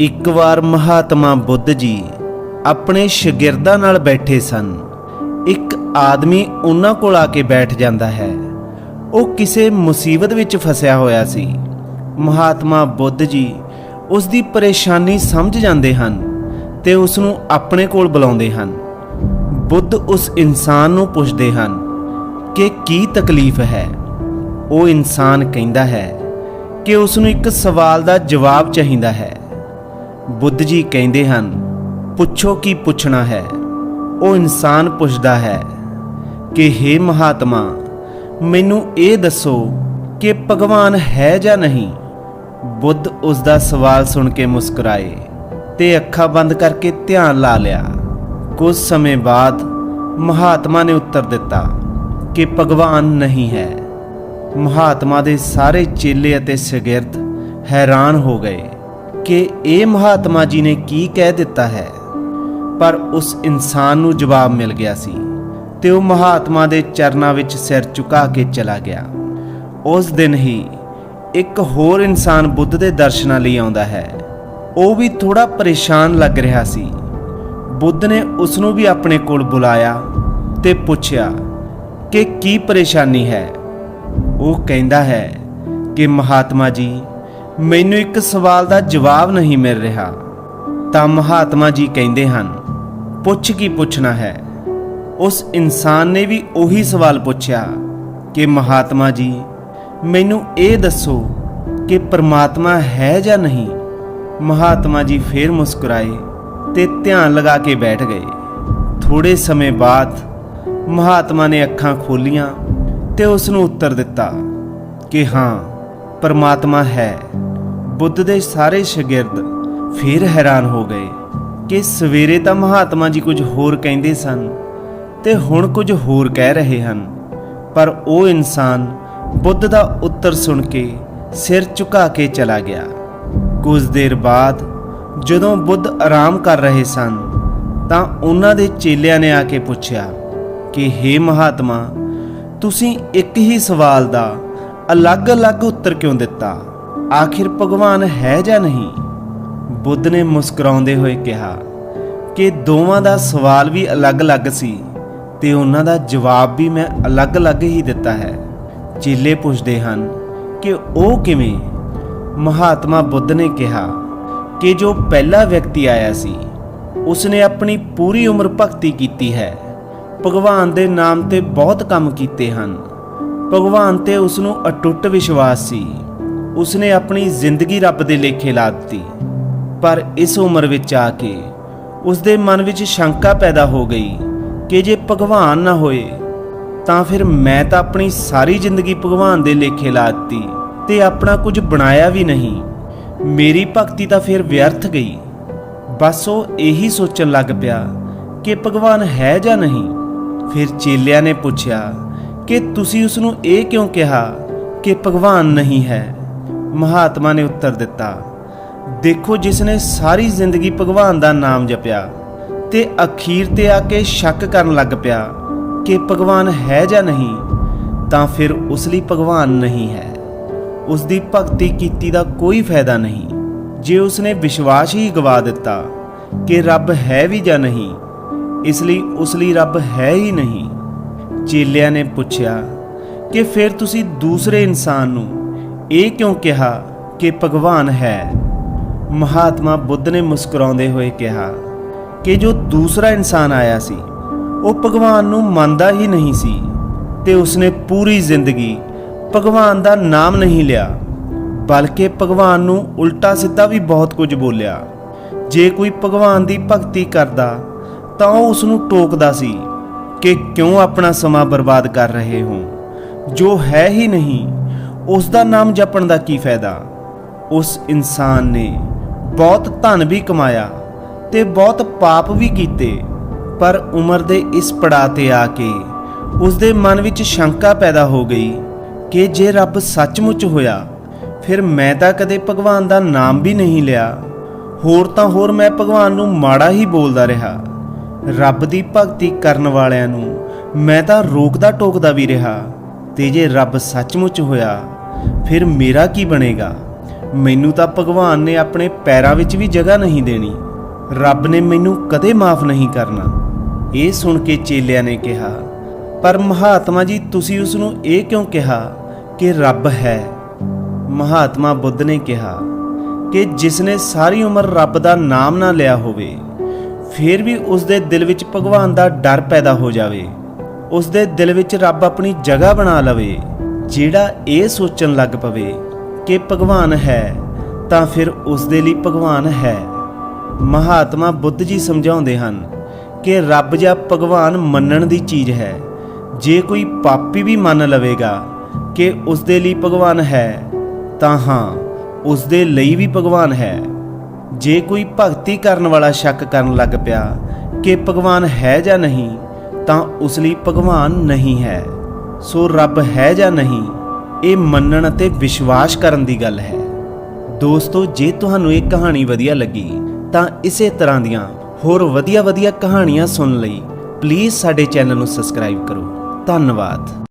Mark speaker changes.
Speaker 1: ਇੱਕ ਵਾਰ ਮਹਾਤਮਾ ਬੁੱਧ ਜੀ ਆਪਣੇ ਸ਼ਾਗਿਰਦਾਂ ਨਾਲ ਬੈਠੇ ਸਨ। ਇੱਕ ਆਦਮੀ ਉਹਨਾਂ ਕੋਲ ਆ ਕੇ ਬੈਠ ਜਾਂਦਾ ਹੈ। ਉਹ ਕਿਸੇ ਮੁਸੀਬਤ ਵਿੱਚ ਫਸਿਆ ਹੋਇਆ ਸੀ। ਮਹਾਤਮਾ ਬੁੱਧ ਜੀ ਉਸ ਦੀ ਪਰੇਸ਼ਾਨੀ ਸਮਝ ਜਾਂਦੇ ਹਨ ਤੇ ਉਸ ਨੂੰ ਆਪਣੇ ਕੋਲ ਬੁਲਾਉਂਦੇ ਹਨ। ਬੁੱਧ ਉਸ ਇਨਸਾਨ ਨੂੰ ਪੁੱਛਦੇ ਹਨ ਕਿ ਕੀ ਤਕਲੀਫ ਹੈ? ਉਹ ਇਨਸਾਨ ਕਹਿੰਦਾ ਹੈ ਕਿ ਉਸ ਨੂੰ ਇੱਕ ਸਵਾਲ ਦਾ ਜਵਾਬ ਚਾਹੀਦਾ ਹੈ। ਬੁੱਧ ਜੀ ਕਹਿੰਦੇ ਹਨ, ਪੁੱਛੋ ਕੀ ਪੁੱਛਣਾ ਹੈ? ਉਹ ਇਨਸਾਨ ਪੁੱਛਦਾ ਹੈ ਕਿ हे ਮਹਾਤਮਾ, ਮੈਨੂੰ ਇਹ ਦੱਸੋ ਕਿ ਭਗਵਾਨ ਹੈ ਜਾਂ ਨਹੀਂ? ਬੁੱਧ ਉਸ ਦਾ ਸਵਾਲ ਸੁਣ ਕੇ ਮੁਸਕਰਾਏ ਤੇ ਅੱਖਾਂ ਬੰਦ ਕਰਕੇ ਧਿਆਨ ਲਾ ਲਿਆ। ਕੁਝ ਸਮੇਂ ਬਾਅਦ ਮਹਾਤਮਾ ਨੇ ਉੱਤਰ ਦਿੱਤਾ ਕਿ ਭਗਵਾਨ ਨਹੀਂ ਹੈ। ਮਹਾਤਮਾ ਦੇ ਸਾਰੇ ਚੇਲੇ ਅਤੇ ਸ਼ਾਗਿਰਦ ਹੈਰਾਨ ਹੋ ਗਏ। ਕਿ ਇਹ ਮਹਾਤਮਾ ਜੀ ਨੇ ਕੀ ਕਹਿ ਦਿੱਤਾ ਹੈ। ਪਰ ਉਸ ਇਨਸਾਨ ਨੂੰ ਜਵਾਬ ਮਿਲ ਗਿਆ ਸੀ ਤੇ ਉਹ ਮਹਾਤਮਾ ਦੇ ਚਰਨਾਂ ਵਿੱਚ ਸਿਰ ਝੁਕਾ ਕੇ ਚਲਾ ਗਿਆ। ਉਸ ਦਿਨ ਹੀ ਇੱਕ ਹੋਰ ਇਨਸਾਨ ਬੁੱਧ ਦੇ ਦਰਸ਼ਨਾਂ ਲਈ ਆਉਂਦਾ ਹੈ। ਉਹ ਵੀ ਥੋੜਾ ਪਰੇਸ਼ਾਨ ਲੱਗ ਰਿਹਾ ਸੀ। ਬੁੱਧ ਨੇ ਉਸ ਨੂੰ ਵੀ ਆਪਣੇ ਕੋਲ ਬੁਲਾਇਆ ਤੇ ਪੁੱਛਿਆ ਕਿ ਕੀ ਪਰੇਸ਼ਾਨੀ ਹੈ। ਉਹ ਕਹਿੰਦਾ ਹੈ ਕਿ ਮਹਾਤਮਾ ਜੀ ਮੈਨੂੰ ਇੱਕ ਸਵਾਲ ਦਾ ਜਵਾਬ ਨਹੀਂ ਮਿਲ ਰਿਹਾ। ਤਾਂ ਮਹਾਤਮਾ ਜੀ ਕਹਿੰਦੇ ਹਨ, ਪੁੱਛ ਕੀ ਪੁੱਛਣਾ ਹੈ? ਉਸ ਇਨਸਾਨ ਨੇ ਵੀ ਉਹੀ ਸਵਾਲ ਪੁੱਛਿਆ ਕਿ, ਮਹਾਤਮਾ ਜੀ, ਮੈਨੂੰ ਇਹ ਦੱਸੋ ਕਿ ਪਰਮਾਤਮਾ ਹੈ ਜਾਂ ਨਹੀਂ? ਮਹਾਤਮਾ ਜੀ ਫੇਰ ਮੁਸਕਰਾਏ ਤੇ ਧਿਆਨ ਲਗਾ ਕੇ ਬੈਠ ਗਏ। ਥੋੜੇ ਸਮੇਂ ਬਾਅਦ ਮਹਾਤਮਾ ਨੇ ਅੱਖਾਂ ਖੋਲੀਆਂ ਤੇ ਉਸ ਨੂੰ ਉੱਤਰ ਦਿੱਤਾ ਕਿ, ਹਾਂ ਪਰਮਾਤਮਾ ਹੈ। ਬੁੱਧ ਦੇ ਸਾਰੇ ਸ਼ਾਗਿਰਦ ਫਿਰ ਹੈਰਾਨ ਹੋ ਗਏ ਕਿ ਸਵੇਰੇ ਤਾਂ ਮਹਾਤਮਾ ਜੀ ਕੁਝ ਹੋਰ ਕਹਿੰਦੇ ਸਨ ਤੇ ਹੁਣ ਕੁਝ ਹੋਰ ਕਹਿ ਰਹੇ ਹਨ। ਪਰ ਉਹ ਇਨਸਾਨ ਬੁੱਧ ਦਾ ਉੱਤਰ ਸੁਣ ਕੇ ਸਿਰ ਝੁਕਾ ਕੇ ਚਲਾ ਗਿਆ। ਕੁਝ ਦੇਰ ਬਾਅਦ ਜਦੋਂ ਬੁੱਧ ਆਰਾਮ ਕਰ ਰਹੇ ਸਨ ਤਾਂ ਉਹਨਾਂ ਦੇ ਚੇਲਿਆਂ ਨੇ ਆ ਕੇ ਪੁੱਛਿਆ ਕਿ हे ਮਹਾਤਮਾ, ਤੁਸੀਂ ਇੱਕ ਹੀ ਸਵਾਲ ਦਾ ਅਲੱਗ-ਅਲੱਗ ਉੱਤਰ ਕਿਉਂ ਦਿੱਤਾ? ਆਖਿਰ ਭਗਵਾਨ ਹੈ ਜਾਂ ਨਹੀਂ? ਬੁੱਧ ਨੇ ਮੁਸਕਰਾਉਂਦੇ ਹੋਏ ਕਿਹਾ, ਕਿ ਦੋਵਾਂ ਦਾ ਸਵਾਲ ਵੀ ਅਲੱਗ-ਅਲੱਗ ਸੀ ਤੇ ਉਹਨਾਂ ਦਾ ਜਵਾਬ ਵੀ ਮੈਂ ਅਲੱਗ-ਅਲੱਗ ਹੀ ਦਿੱਤਾ ਹੈ। ਚੇਲੇ ਪੁੱਛਦੇ ਹਨ, ਕਿ ਉਹ ਕਿਵੇਂ? ਮਹਾਤਮਾ ਬੁੱਧ ਨੇ ਕਿਹਾ, ਕਿ ਜੋ ਪਹਿਲਾ ਵਿਅਕਤੀ ਆਇਆ ਸੀ, ਉਸਨੇ ਆਪਣੀ ਪੂਰੀ ਉਮਰ ਭਗਤੀ ਕੀਤੀ ਹੈ। ਭਗਵਾਨ ਦੇ ਨਾਮ ਤੇ ਬਹੁਤ ਕੰਮ ਕੀਤੇ ਹਨ। ਭਗਵਾਨ ਤੇ ਉਸ ਨੂੰ ਅਟੁੱਟ ਵਿਸ਼ਵਾਸ ਸੀ। ਉਸਨੇ ਆਪਣੀ ਜ਼ਿੰਦਗੀ ਰੱਬ ਦੇ ਲੇਖੇ ਲਾ ਦਿੱਤੀ। ਪਰ ਇਸ ਉਮਰ ਵਿੱਚ ਆ ਕੇ ਉਸ ਦੇ ਮਨ ਵਿੱਚ ਸ਼ੰਕਾ ਪੈਦਾ ਹੋ ਗਈ ਕਿ ਜੇ ਭਗਵਾਨ ਨਾ ਹੋਏ, ਤਾਂ ਫਿਰ ਮੈਂ ਤਾਂ ਆਪਣੀ ਸਾਰੀ ਜ਼ਿੰਦਗੀ ਭਗਵਾਨ ਦੇ ਲੇਖੇ ਲਾ ਦਿੱਤੀ ਤੇ ਆਪਣਾ ਕੁਝ ਬਣਾਇਆ ਵੀ ਨਹੀਂ। ਮੇਰੀ ਭਗਤੀ ਤਾਂ ਫਿਰ ਵਿਅਰਥ ਗਈ। ਬਸ ਉਹ ਇਹੀ ਸੋਚਣ ਲੱਗ ਪਿਆ ਕਿ ਭਗਵਾਨ ਹੈ ਜਾਂ ਨਹੀਂ। ਫਿਰ ਚੇਲਿਆਂ ਨੇ ਪੁੱਛਿਆ ਕਿ ਤੁਸੀਂ ਉਸ ਨੂੰ ਇਹ ਕਿਉਂ ਕਿਹਾ ਕਿ ਭਗਵਾਨ ਨਹੀਂ ਹੈ? ਮਹਾਤਮਾ ਨੇ ਉੱਤਰ ਦਿੱਤਾ, ਦੇਖੋ ਜਿਸ ਨੇ ਸਾਰੀ ਜ਼ਿੰਦਗੀ ਭਗਵਾਨ ਦਾ ਨਾਮ ਜਪਿਆ ਤੇ ਅਖੀਰ ਤੇ ਆ ਕੇ ਸ਼ੱਕ ਕਰਨ ਲੱਗ ਪਿਆ ਕਿ ਭਗਵਾਨ ਹੈ ਜਾਂ ਨਹੀਂ, ਤਾਂ ਫਿਰ ਉਸ ਲਈ ਭਗਵਾਨ ਨਹੀਂ ਹੈ। ਉਸ ਦੀ ਭਗਤੀ ਕੀਤੀ ਦਾ ਕੋਈ ਫਾਇਦਾ ਨਹੀਂ। ਜੇ ਉਸ ਨੇ ਵਿਸ਼ਵਾਸ ਹੀ ਗਵਾ ਦਿੱਤਾ ਕਿ ਰੱਬ ਹੈ ਵੀ ਜਾਂ ਨਹੀਂ, ਇਸ ਲਈ ਉਸ ਲਈ ਰੱਬ ਹੈ ਹੀ ਨਹੀਂ। ਚੇਲਿਆਂ ਨੇ ਪੁੱਛਿਆ ਕਿ ਫਿਰ ਤੁਸੀਂ ਦੂਸਰੇ ਇਨਸਾਨ ਨੂੰ ਇਹ ਕਿਉਂ ਕਿਹਾ ਕਿ ਭਗਵਾਨ ਹੈ? ਮਹਾਤਮਾ ਬੁੱਧ ਨੇ ਮੁਸਕਰਾਉਂਦੇ ਹੋਏ ਕਿਹਾ ਕਿ ਜੋ ਦੂਸਰਾ ਇਨਸਾਨ ਆਇਆ ਸੀ, ਉਹ ਭਗਵਾਨ ਨੂੰ ਮੰਨਦਾ ਹੀ ਨਹੀਂ ਸੀ ਤੇ ਉਸਨੇ ਪੂਰੀ ਜ਼ਿੰਦਗੀ ਭਗਵਾਨ ਦਾ ਨਾਮ ਨਹੀਂ ਲਿਆ, ਬਲਕਿ ਭਗਵਾਨ ਨੂੰ ਉਲਟਾ ਸਿੱਧਾ ਵੀ ਬਹੁਤ ਕੁਝ ਬੋਲਿਆ। ਜੇ ਕੋਈ ਭਗਵਾਨ ਦੀ ਭਗਤੀ ਕਰਦਾ, ਤਾਂ ਉਹ ਉਸ ਨੂੰ ਟੋਕਦਾ ਸੀ। ਕਿ ਕਿਉਂ ਆਪਣਾ ਸਮਾਂ ਬਰਬਾਦ ਕਰ ਰਹੇ ਹੋ? ਜੋ ਹੈ ਹੀ ਨਹੀਂ ਉਸ ਦਾ ਨਾਮ ਜਪਣ ਦਾ ਕੀ ਫਾਇਦਾ? ਉਸ ਇਨਸਾਨ ਨੇ ਬਹੁਤ ਧਨ ਵੀ ਕਮਾਇਆ ਤੇ ਬਹੁਤ ਪਾਪ ਵੀ ਕੀਤੇ, ਪਰ ਉਮਰ ਦੇ ਇਸ ਪੜਾਅ ਤੇ ਆ ਕੇ ਉਸ ਦੇ ਮਨ ਵਿੱਚ ਸ਼ੰਕਾ ਪੈਦਾ ਹੋ ਗਈ ਕਿ ਜੇ ਰੱਬ ਸੱਚਮੁੱਚ ਹੋਇਆ, ਫਿਰ ਮੈਂ ਤਾਂ ਕਦੇ ਭਗਵਾਨ ਦਾ ਨਾਮ ਵੀ ਨਹੀਂ ਲਿਆ। ਹੋਰ ਤਾਂ ਹੋਰ ਮੈਂ ਭਗਵਾਨ ਨੂੰ ਮਾੜਾ ਹੀ ਬੋਲਦਾ ਰਿਹਾ। ਰੱਬ ਦੀ ਭਗਤੀ ਕਰਨ ਵਾਲਿਆਂ ਨੂੰ ਮੈਂ ਤਾਂ ਰੋਕਦਾ ਟੋਕਦਾ ਵੀ ਰਿਹਾ ਤੇ ਜੇ ਰੱਬ ਸੱਚਮੁੱਚ ਹੋਇਆ, ਫਿਰ ਮੇਰਾ ਕੀ ਬਣੇਗਾ? ਮੈਨੂੰ ਤਾਂ ਭਗਵਾਨ ਨੇ ਆਪਣੇ ਪੈਰਾਂ ਵਿੱਚ ਵੀ ਜਗ੍ਹਾ ਨਹੀਂ ਦੇਣੀ। ਰੱਬ ਨੇ ਮੈਨੂੰ ਕਦੇ ਮਾਫ ਨਹੀਂ ਕਰਨਾ। ਇਹ ਸੁਣ ਕੇ ਚੇਲਿਆਂ ਨੇ ਕਿਹਾ, ਪਰ ਮਹਾਤਮਾ ਜੀ, ਤੁਸੀਂ ਉਸ ਨੂੰ ਇਹ ਕਿਉਂ ਕਿਹਾ ਕਿ ਰੱਬ ਹੈ? ਮਹਾਤਮਾ ਬੁੱਧ ਨੇ ਕਿਹਾ, ਕਿ ਜਿਸ ਨੇ ਸਾਰੀ ਉਮਰ ਰੱਬ ਦਾ ਨਾਮ ਨਾ ਲਿਆ ਹੋਵੇ ਫਿਰ ਵੀ ਉਸ ਦੇ ਦਿਲ ਵਿੱਚ ਭਗਵਾਨ ਦਾ ਡਰ ਪੈਦਾ ਹੋ ਜਾਵੇ। ਉਸ ਦੇ ਦਿਲ ਵਿੱਚ ਰੱਬ ਆਪਣੀ ਜਗ੍ਹਾ ਬਣਾ ਲਵੇ, ਜਿਹੜਾ ਇਹ ਸੋਚਣ ਲੱਗ ਪਵੇ ਕਿ ਭਗਵਾਨ ਹੈ, ਤਾਂ ਫਿਰ ਉਸ ਦੇ ਲਈ ਭਗਵਾਨ ਹੈ। ਮਹਾਤਮਾ ਬੁੱਧ ਜੀ ਸਮਝਾਉਂਦੇ ਹਨ ਕਿ ਰੱਬ ਜਾਂ ਭਗਵਾਨ ਮੰਨਣ ਦੀ ਚੀਜ਼ ਹੈ। ਜੇ ਕੋਈ ਪਾਪੀ ਵੀ ਮੰਨ ਲਵੇਗਾ ਕਿ ਉਸ ਦੇ ਲਈ ਭਗਵਾਨ ਹੈ, ਤਾਂ ਹਾਂ ਉਸ ਦੇ ਲਈ ਵੀ ਭਗਵਾਨ ਹੈ। ਜੇ ਕੋਈ ਭਗਤੀ ਕਰਨ ਵਾਲਾ ਸ਼ੱਕ ਕਰਨ ਲੱਗ ਪਿਆ ਕਿ ਭਗਵਾਨ ਹੈ ਜਾਂ ਨਹੀਂ, ਤਾਂ ਉਸ ਲਈ ਭਗਵਾਨ ਨਹੀਂ ਹੈ। ਸੋ ਰੱਬ ਹੈ ਜਾਂ ਨਹੀਂ, ਇਹ ਮੰਨਣ ਅਤੇ ਵਿਸ਼ਵਾਸ ਕਰਨ ਦੀ ਗੱਲ ਹੈ। ਦੋਸਤੋ, ਜੇ ਤੁਹਾਨੂੰ ਇਹ ਕਹਾਣੀ ਵਧੀਆ ਲੱਗੀ, ਤਾਂ ਇਸੇ ਤਰ੍ਹਾਂ ਦੀਆਂ ਹੋਰ ਵਧੀਆ-ਵਧੀਆ ਕਹਾਣੀਆਂ ਸੁਣਨ ਲਈ ਪਲੀਜ਼ ਸਾਡੇ ਚੈਨਲ ਨੂੰ ਸਬਸਕ੍ਰਾਈਬ ਕਰੋ। ਧੰਨਵਾਦ।